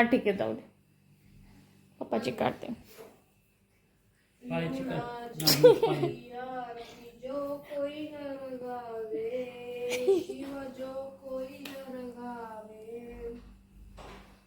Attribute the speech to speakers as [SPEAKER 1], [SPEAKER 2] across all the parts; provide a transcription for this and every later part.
[SPEAKER 1] हा ठीक आहे जाऊ दे. पप्पाची काढते.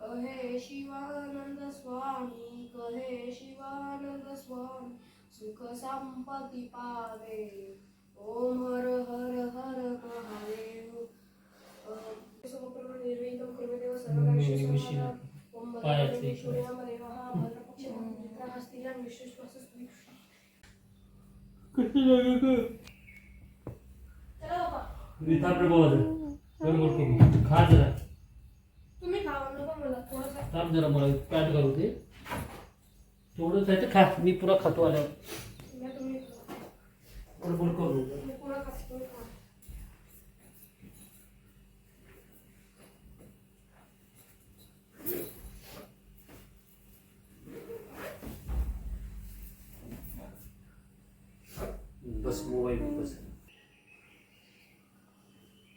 [SPEAKER 2] कहे शिवानंद स्वामी कहे शिवानंद स्वामी सुख संपत्ती पावे ओम हर हर हर महादेव अं,
[SPEAKER 3] पायाचे मी जरा गडबड करू खा जरा. थांब जरा मला पॅट घालू दे. थोडंच आहे ते खा. मी पुरा खातो आल्यावर. करू
[SPEAKER 2] मी पुढं खाते, तुम्ही खा.
[SPEAKER 3] बस मोबाईल बस.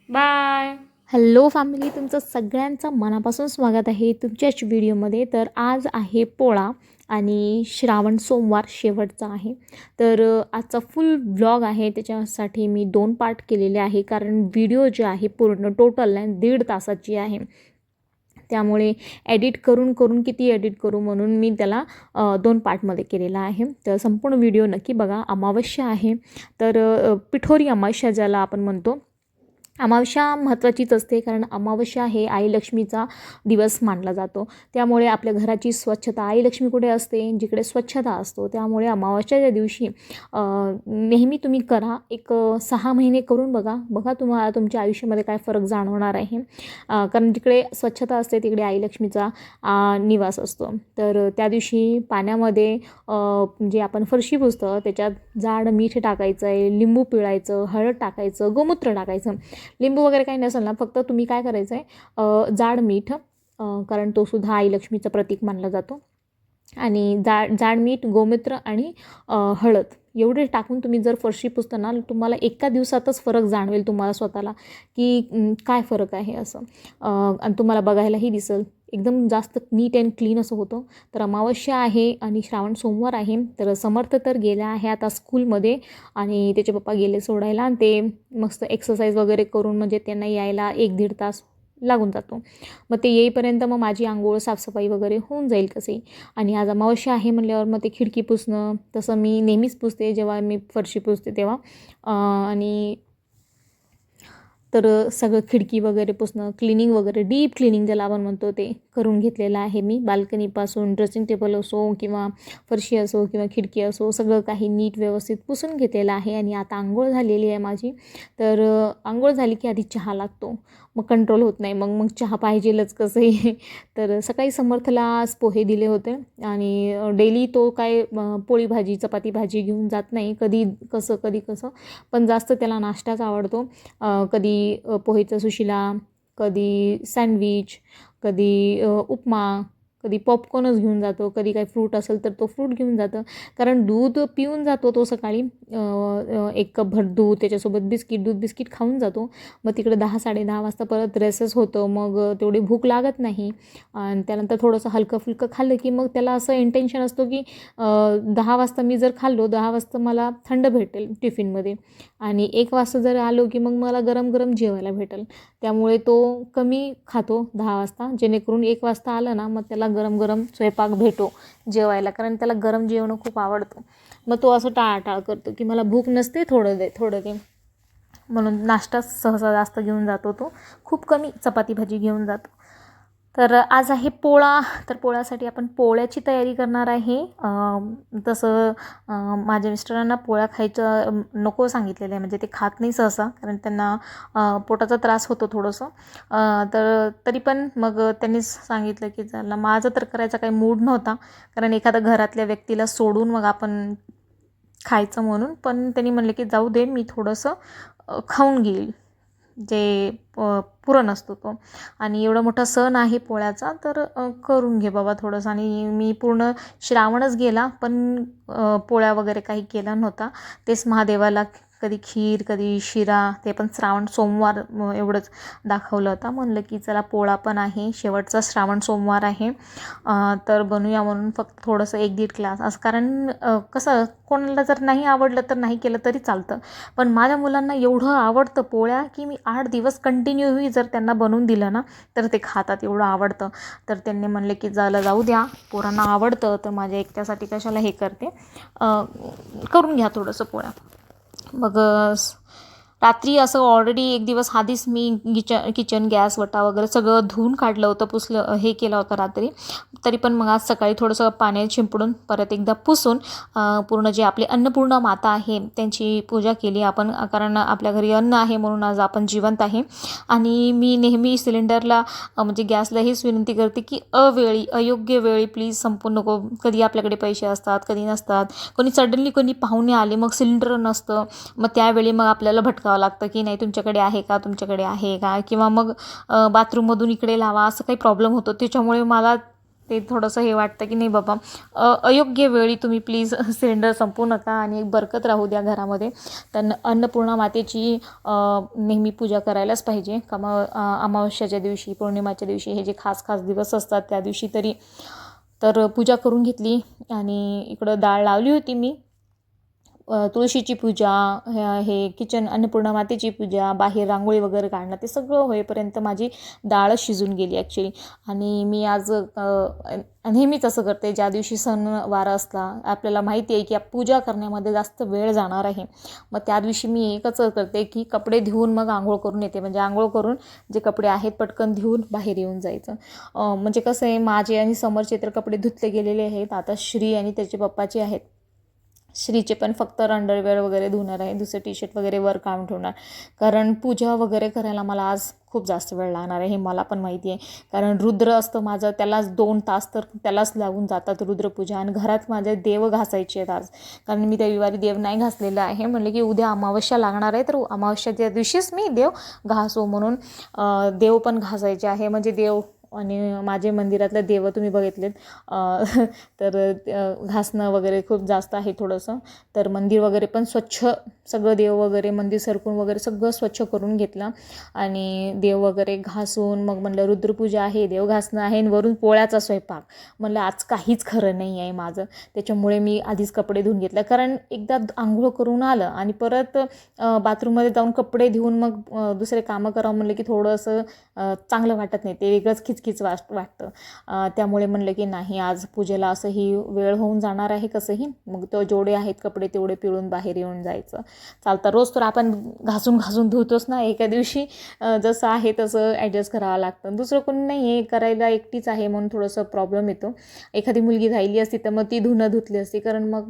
[SPEAKER 1] बाय. हॅलो फॅमिली तुमचं सगळ्यांचं मनापासून स्वागत आहे तुमच्याच व्हिडिओमध्ये. तर आज आहे पोळा आणि श्रावण सोमवार शेवटचा आहे. तर आजचा फुल ब्लॉग आहे. त्याच्यासाठी मी दोन पार्ट केलेले आहे. कारण व्हिडिओ जे आहे पूर्ण टोटल दीड तासाची आहे. त्यामुळे एडिट करून करून किती एडिट करू म्हणून मी त्याला दोन पार्टमध्ये केलेला आहे. तर संपूर्ण व्हिडिओ नक्की बघा. अमावस्या आहे. तर पिठोरी अमावस्या ज्याला आपण म्हणतो अमावस्या महत्त्वाचीच असते कारण अमावस्या हे आई लक्ष्मीचा दिवस मानला जातो. त्यामुळे आपल्या घराची स्वच्छता आई लक्ष्मी कुठे असते? जिकडे स्वच्छता असतो. त्यामुळे अमावस्याच्या दिवशी नेहमी तुम्ही करा एक सहा महिने करून बघा. बघा तुम्हाला तुमच्या आयुष्यामध्ये काय फरक जाणवणार आहे. कारण जिकडे स्वच्छता असते तिकडे आई लक्ष्मीचा निवास असतो. तर त्या दिवशी पाण्यामध्ये जे आपण फरशी पुसतं त्याच्यात जाड मीठ टाकायचं आहे लिंबू पिळायचं हळद टाकायचं गोमूत्र टाकायचं. लिंबू वगैरे काही नसेल ना फक्त तुम्ही काय करायचं आहे जाड मीठ कारण तो सुद्धा आई लक्ष्मीचं प्रतीक मानला जातो. आणि जाड जाड मीठ गोमूत्र आणि हळद एवढे टाकून तुम्ही जर फरशी पुसताना तुम्हाला एका दिवसातच फरक जाणवेल तुम्हाला स्वतःला की काय फरक आहे असं. आणि तुम्हाला बघायलाही दिसेल. एकदम जास्त नीट अँड क्लीन असं होतं. तर अमावस्या आहे आणि श्रावण सोमवार आहे. तर समर्थ तर गेला आहे आता स्कूलमध्ये आणि त्याचे पप्पा गेले सोडायला आणि ते मस्त एक्सरसाइज वगैरे करून म्हणजे त्यांना यायला एक दीड तास लागून जातो. मग ते येईपर्यंत मग माझी आंघोळ साफसफाई वगैरे होऊन जाईल कसे. आणि आज अमावस्या आहे म्हणल्यावर मग ते खिडकी पुसणं तसं मी नेहमीच पुसते जेव्हा मी फरशी पुसते तेव्हा. आणि तर सगळं खिडकी वगैरे पुसणं क्लिनिंग वगैरे डीप क्लिनिंग ज्याला आपण म्हणतो ते करून घेतलेलं आहे मी. बाल्कनीपासून ड्रेसिंग टेबल असो किंवा फरशी असो किंवा खिडकी असो सगळं काही नीट व्यवस्थित पुसून घेतलेलं आहे आणि आता आंघोळ झालेली आहे माझी. तर आंघोळ झाली की आधी चहा लागतो. मग कंट्रोल होत नाही. मग मग चहा पाहिजेलच कसंही. तर सकाळी समर्थला पोहे दिले होते आणि डेली तो काय पोळी भाजी चपाती भाजी घेऊन जात नाही. कधी कसं कधी कसं. पण जास्त त्याला नाश्ताच आवडतो. कधी कधी पोहेचं सुशिला कधी सँडविच कधी उपमा कधी पॉपकॉर्नच घेऊन जातो कधी काही फ्रूट असेल तर तो फ्रूट घेऊन जातं. कारण दूध पिऊन जातो तो सकाळी. एक कप एक कपभर दूध त्याच्यासोबत बिस्किट दूध बिस्किट खाऊन जातो. मग तिकडे दहा साडे दहा वाजता परत रेसेस होतं. मग तेवढी भूक लागत नाही. आणि त्यानंतर थोडंसं हलकं फुलकं खाल्लं की मग त्याला असं इंटेन्शन असतो की दहा वाजता मी जर खाल्लो दहा वाजता मला थंड भेटेल टिफिनमध्ये. आणि एक वाजता जर आलो की मग मला गरम गरम जेवायला भेटेल. त्यामुळे तो कमी खातो दहा वाजता. जेणेकरून एक वाजता आलं ना मग त्याला गरम गरम स्वयंपाक भेटो जेवायला. कारण त्याला गरम जेवणं खूप आवडतं. मग तो असं टाळाटाळ करतो की मला भूक नसते थोडं दे थोडं दे. म्हणून नाश्ता सहसा जास्त घेऊन जातो तो. खूप कमी चपाती भाजी घेऊन जातो. तर आज आहे पोळा. तर पोळ्यासाठी आपण पोळ्याची तयारी करणार आहे. तसं माझ्या मिस्टरांना पोळ्या खायचं नको सांगितलेलं आहे. म्हणजे ते खात नाही सहसा कारण त्यांना पोटाचा त्रास होतो थोडंसं. तर तरी पण मग त्यांनीच सांगितलं की चला माझं तर करायचा काही मूड नव्हता. कारण एखाद्या घरातल्या व्यक्तीला सोडून मग आपण खायचं म्हणून. पण त्यांनी म्हणले की जाऊ दे मी थोडंसं खाऊन घेईल. जे प पुरण असतो तो. आणि एवढा मोठा सण आहे पोळ्याचा तर करून घे बाबा थोडंसं. आणि मी पूर्ण श्रावणच गेला पण पोळ्या वगैरे काही केला नव्हता. तेच महादेवाला कधी खीर कधी शिरा ते पण श्रावण सोमवार एवढंच दाखवलं होतं. म्हणलं की चला पोळा पण आहे. शेवटचा श्रावण सोमवार आहे. तर बनवूया म्हणून फक्त थोडंसं एक दीड ग्लास. असं कारण कसं कोणाला जर नाही आवडलं तर नाही केलं तरी चालतं. पण माझ्या मुलांना एवढं आवडतं पोळ्या की मी आठ दिवस कंटिन्यूही जर त्यांना बनवून दिलं ना तर ते खातात एवढं आवडतं. तर त्यांनी म्हणले की जायला जाऊ द्या. पोरांना आवडतं तर माझ्या एकट्यासाठी कशाला हे करते. करून घ्या थोडंसं पोळ्या. 因为。रात्री असं ऑलरेडी एक दिवस आधीच मी किचन किचन गॅस वटा वगैरे सगळं धुवून काढलं होतं पुसलं हे केलं होतं रात्री. तरी पण मग आज सकाळी थोडंसं पाण्यात शिंपडून परत एकदा पुसून पूर्ण जे आपली अन्नपूर्णा माता आहे त्यांची पूजा केली आपण कारण आपल्या घरी अन्न आहे म्हणून आज आपण जिवंत आहे. आणि मी नेहमी सिलेंडरला म्हणजे गॅसला हीच विनंती करते की अवेळी अयोग्य वेळी प्लीज संपू नको कधी आपल्याकडे पैसे असतात कधी नसतात. कोणी सडनली कोणी पाहुणे आले मग सिलेंडर नसतं. मग त्यावेळी मग आपल्याला भटकावं लागतं की नाही तुमच्याकडे आहे का तुमच्याकडे आहे का? किंवा मग बाथरूममधून इकडे लावा असं काही प्रॉब्लेम होतो. त्याच्यामुळे मला ते थोडंसं हे वाटतं की नाही बाबा अयोग्य वेळी तुम्ही प्लीज सिलेंडर संपू नका आणि एक बरकत राहू द्या घरामध्ये. तर अन्नपूर्णा मातेची नेहमी पूजा करायलाच पाहिजे. का मग अमावस्याच्या दिवशी पौर्णिमाच्या दिवशी हे जे खास खास दिवस असतात त्या दिवशी तरी तर पूजा करून घेतली आणि इकडं डाळ लावली होती मी. तुळशीची पूजा हे- किचन अन्नपूर्णा मातेची पूजा बाहेर रांगोळी वगैरे काढणं ते सगळं होईपर्यंत माझी डाळ शिजून गेली ॲक्च्युली आणि मी आज नेहमीच असं करते ज्या दिवशी सण वारा असला आपल्याला माहिती आहे की पूजा करण्यामध्ये जास्त वेळ जाणार आहे. मग त्या दिवशी मी एकच करते की कपडे धुवून मग आंघोळ करून येते. म्हणजे आंघोळ करून जे कपडे आहेत पटकन धुवून बाहेर येऊन जायचं. म्हणजे कसं आहे माझे आणि समोरचे तर कपडे धुतले गेलेले आहेत. आता श्री आणि त्याचे पप्पाचे आहेत श्रीचे पण फक्त अंडरवेअर वगैरे धुणार आहे. दुसरं टी शर्ट वगैरे वर काम ठेवणार. कारण पूजा वगैरे करायला मला आज खूप जास्त वेळ लागणार आहे हे मला पण माहिती आहे. कारण रुद्र असतं माझं त्यालाच दोन तास तर त्यालाच लागून जातात रुद्रपूजा. आणि घरात माझे देव घासायचे आहेत आज. कारण मी रविवारी देव नाही घासलेला आहे. म्हणलं की उद्या अमावस्या लागणार आहे तर अमावस्याच्या दिवशीच मी देव घासो म्हणून देव पण घासायचे आहे. म्हणजे देव आणि माझे मंदिरातलं देव तुम्ही बघितलेत. तर घासणं वगैरे खूप जास्त आहे थोडंसं. तर मंदिर वगैरे पण स्वच्छ सगळं देव वगैरे मंदिर सरकून वगैरे सगळं स्वच्छ करून घेतलं. आणि देव वगैरे घासून मग म्हणलं रुद्रपूजा आहे देव घासणं आहे आणि वरून पोळ्याचा स्वयंपाक. म्हणलं आज काहीच खरं नाही आहे माझं. त्याच्यामुळे मी आधीच कपडे धुवून घेतलं. कारण एकदा आंघोळ करून आलं आणि परत बाथरूममध्ये जाऊन कपडे धुवून मग दुसरे कामं करावं म्हणलं की थोडंसं चांगलं वाटत नाही. ते वेगळंच खिचखिच वाट वाटतं. त्यामुळे म्हणलं की नाही आज पूजेला असंही वेळ होऊन जाणार आहे कसंही. मग तो जेवढे आहेत कपडे तेवढे पिळून बाहेर येऊन जायचं. चालतं रोज तर आपण घासून घासून धुतोच ना एका दिवशी. जसं आहे तसं ॲडजस्ट करावं लागतं. दुसरं कोणी नाही आहे करायला एकटीच आहे म्हणून थोडंसं प्रॉब्लेम येतो. एखादी मुलगी राहिली असती तर मग ती धुणं धुतली असती. कारण मग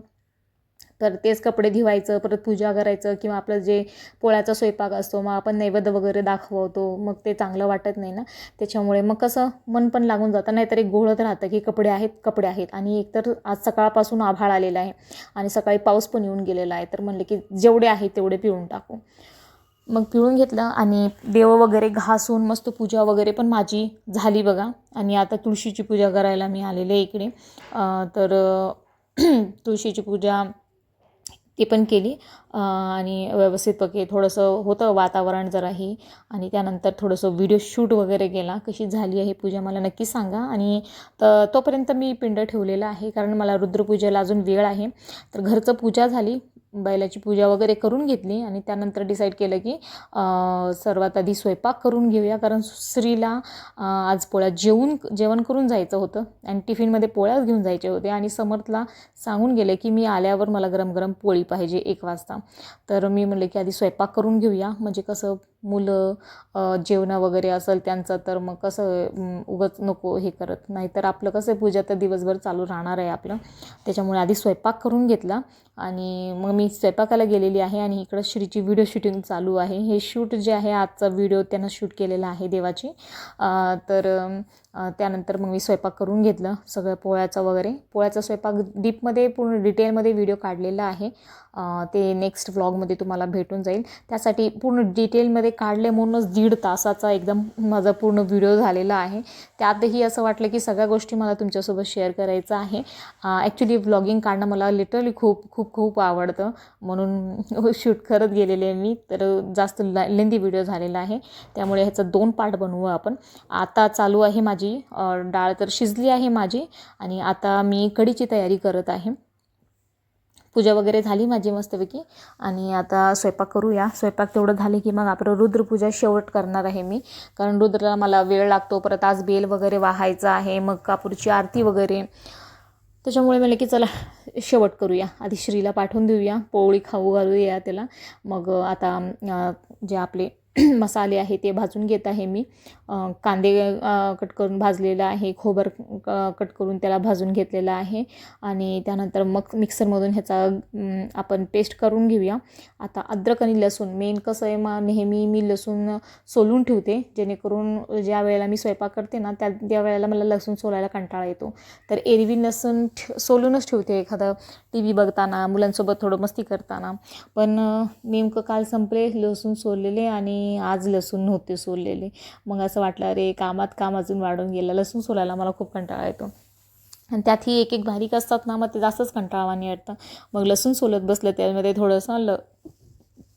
[SPEAKER 1] तर तेच कपडे धुवायचं परत पूजा करायचं किंवा आपलं जे पोळ्याचा स्वयंपाक असतो मग आपण नैवेद्य वगैरे दाखवतो मग ते चांगलं वाटत नाही ना? त्याच्यामुळे मग कसं मन पण लागून जातं नाहीतर एक घोळत राहतं की कपडे आहेत कपडे आहेत. आणि एकतर आज सकाळपासून आभाळ आलेला आहे आणि सकाळी पाऊस पण येऊन गेलेला आहे तर म्हणले की जेवढे आहे तेवढे पिळून टाकू. मग पिळून घेतलं आणि देव वगैरे घासून मस्त पूजा वगैरे पण माझी झाली बघा. आणि आता तुळशीची पूजा करायला मी आलेले इकडे. तर तुळशीची पूजा ती पण केली. आणि व्यवस्थित पके थोडंसं होतं वातावरण जराही. आणि त्यानंतर थोडंसं व्हिडिओ शूट वगैरे केला. कशी झाली आहे पूजा मला नक्की सांगा. आणि तर तोपर्यंत मी पिंड ठेवलेलं आहे. कारण मला रुद्रपूजेला अजून वेळ आहे. तर घरचं पूजा झाली. बैलाची पूजा वगैरे करून घेतली आणि त्यानंतर डिसाईड केलं की सर्वात आधी स्वयंपाक करून घेऊया. कारण स्त्रीला आज पोळ्या जेवून जेवण करून जायचं होतं आणि टिफिनमध्ये पोळ्याच घेऊन जायचे होते. आणि समर्थला सांगून गेले की मी आल्यावर मला गरम गरम पोळी पाहिजे एक वाजता. तर मी म्हणले की आधी स्वयंपाक करून घेऊया. म्हणजे कसं मुलं जेवणं वगैरे असेल त्यांचं तर मग कसं अम, उगाच नको हे करत. नाही तर आपलं कसं आहे, पूजा तर दिवसभर चालू राहणार आहे आपलं. त्याच्यामुळे आधी स्वयंपाक करून घेतला आणि मग मी स्वयंपाकाला गेलेली आहे आणि इकडं श्रीची व्हिडिओ शूटिंग चालू आहे. हे शूट जे आहे आजचा व्हिडिओ त्यांना शूट केलेला आहे देवाची. तर त्यानंतर मग मी स्वयंपाक करून घेतलं सगळं पोळ्याचा वगैरे. पोळ्याचा स्वयंपाक डीपमध्ये पूर्ण डिटेलमध्ये व्हिडिओ काढलेला आहे. ते नेक्स्ट व्लॉगमध्ये तुम्हाला भेटून जाईल. त्यासाठी पूर्ण डिटेलमध्ये काढले म्हणूनच दीड तासाचा एकदम माझा पूर्ण व्हिडिओ झालेला आहे. त्यातही असं वाटलं की सगळ्या गोष्टी मला तुमच्यासोबत शेअर करायचं आहे. ॲक्च्युली व्लॉगिंग काढणं मला लिटरली खूप खूप खूप आवडतं. म्हणून शूट करत गेलेले मी. तर जास्त लेंदी व्हिडिओ झालेला आहे. त्यामुळे ह्याचा दोन पार्ट बनवू आपण. आता चालू आहे माझी माझी डाळ तर शिजली आहे माझी आणि आता मी कढीची तयारी करत आहे. पूजा वगैरे झाली माझी मस्तपैकी आणि आता स्वयंपाक करूया. स्वयंपाक तेवढं झाले की मग आपण रुद्रपूजा शेवट करणार आहे मी. कारण रुद्रला मला वेळ लागतो परत आज बेल वगैरे वाहायचं आहे मग कापूरची आरती वगैरे. त्याच्यामुळे म्हणलं की चला शेवट करूया. आधी श्रीला पाठवून देऊया. पोळी खाऊ घालूया त्याला. मग आता जे आपले मसाले आहे ते भाजून घेत आहे मी. कांदे कट करून भाजलेलं आहे खोबर कट करून त्याला भाजून घेतलेलं आहे. आणि त्यानंतर मग मिक्सरमधून ह्याचा आपण पेस्ट करून घेऊया. आता अद्रक आणि लसूण मेन कसं आहे मग नेहमी मी लसूण सोलून ठेवते जेणेकरून ज्या वेळेला मी स्वयंपाक करते ना त्या त्या वेळेला मला लसूण सोलायला कंटाळा येतो. तर एरवी लसूण ठे सोलूनच ठेवते एखादं टी व्ही बघताना मुलांसोबत थोडं मस्ती करताना. पण नेमकं काल संपले लसूण सोललेले आणि मी आज लसूण नव्हते सोललेले. मग असं वाटलं अरे कामात काम अजून वाढून गेलं. लसूण सोलायला मला खूप कंटाळा येतो. आणि त्यातही एक एक बारीक असतात ना मग ते जास्तच कंटाळवाणी वाटतं. मग लसूण सोलत बसलं त्यामध्ये थोडंसं ल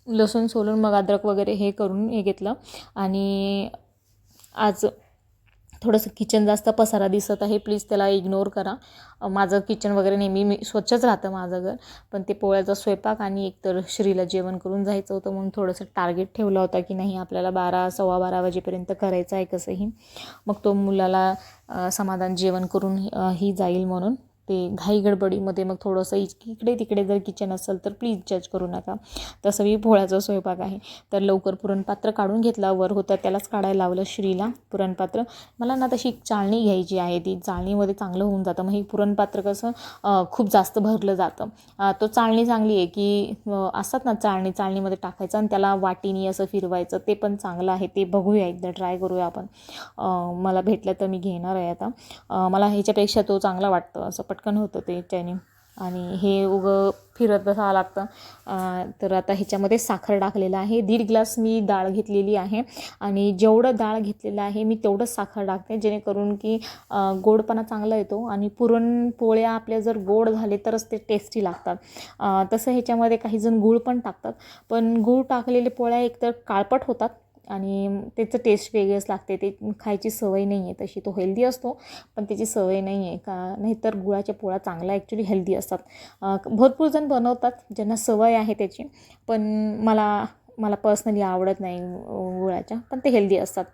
[SPEAKER 1] लसूण सोलून मग अद्रक वगैरे हे करून हे घेतलं. आणि आज थोडंसं किचन जास्त पसारा दिसत आहे. प्लीज त्याला इग्नोर करा. माझं किचन वगैरे नेहमी मी स्वच्छच राहतं माझं घर. पण ते पोळ्याचा स्वयंपाक आणि एकतर श्रीला जेवण करून जायचं होतं म्हणून थोडंसं टार्गेट ठेवला होता की नाही आपल्याला बारा सव्वा बारा वाजेपर्यंत करायचं आहे कसंही. मग तो मुलाला समाधान जेवण करून ही जाईल म्हणून. ते घाई गडबडीमध्ये मग थोडंसं इकडे तिकडे जर किचन असेल तर प्लीज जज करू नका. तसं मी पोळ्याचा स्वयंपाक आहे. तर लवकर पुरणपात्र काढून घेतला वर होतं त्यालाच काढायला लावलं श्रीला पुरणपात्र. मला ना तशी एक चाळणी घ्यायची आहे ती चाळणीमध्ये चांगलं होऊन जातं. मग हे पुरणपात्र कसं खूप जास्त भरलं जातं. तो चाळणी चांगली आहे की असतात ना चाळणी चाळणीमध्ये टाकायचं आणि त्याला वाटीनी असं फिरवायचं. ते पण चांगलं आहे ते बघूया एकदा ट्राय करूया आपण. मला भेटलं तर मी घेणार आहे आता. मला ह्याच्यापेक्षा तो चांगला वाटतं असं पटकन होतं ते चायनी आणि हे उगं फिरत बसावं लागतं. तर आता ह्याच्यामध्ये साखर टाकलेलं आहे. दीड ग्लास मी डाळ घेतलेली आहे. आणि जेवढं डाळ घेतलेलं आहे मी तेवढंच साखर टाकते. जेणेकरून की गोडपणा चांगला येतो. आणि पुरणपोळ्या आपल्या जर गोड झाले तरच ते टेस्टी लागतात. तसं ह्याच्यामध्ये काही जण गूळ पण टाकतात. पण गूळ टाकलेले पोळ्या एकतर काळपट होतात. आणि त्याचं टेस्ट वेगळंच लागते. ते खायची सवय नाही आहे तशी. तो हेल्दी असतो पण त्याची सवय नाही आहे का? नाहीतर गुळाच्या पोळ्या चांगला ॲक्च्युली हेल्दी असतात. भरपूर जण बनवतात ज्यांना सवय आहे त्याची पण मला मला पर्सनली आवडत नाही गुळाच्या पण ते हेल्दी असतात.